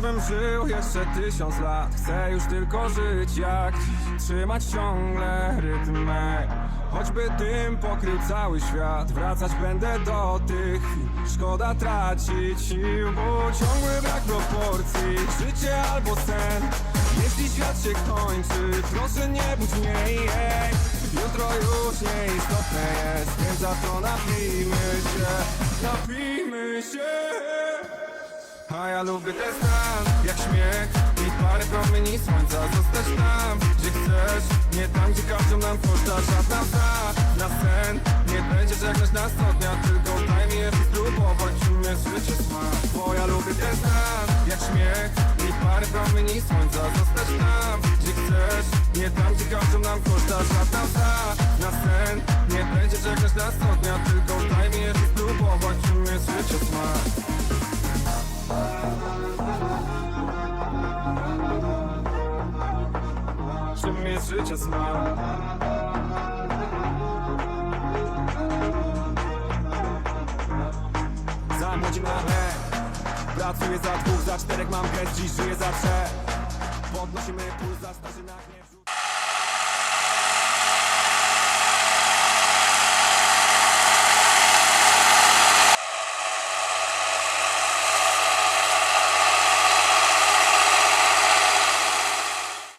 Choćbym żył jeszcze tysiąc lat. Chcę już tylko żyć jak Trzymać ciągle rytm Choćby tym pokrył cały świat Wracać będę do tych Szkoda tracić sił Bo ciągły brak proporcji. Życie albo sen Jeśli świat się kończy Proszę nie budź mnie. Jej Jutro już nieistotne jest Więc za to napijmy się Napijmy się a ja lubię ten stan, jak śmiech I parę promieni słońca. Zostać tam, gdzie chcesz Nie tam, gdzie każą nam koszta. Żadna za na sen Nie będzie żegnać nas co dnia. Tylko daj mi jeszcze spróbować Umiesz życie smak. Bo ja lubię ten stan, jak śmiech I parę promieni słońca. Zostać tam, gdzie chcesz Nie tam, gdzie każą nam koszta. Żadna za na sen Nie będzie żegnać nas co dnia. Tylko daj mi jeszcze spróbować Umiesz życie smak czym jest życie smak Za na E Pracuję za dwóch, za czterech mam gest Dziś żyję za trzech. Podnosimy puls za starzy na gniew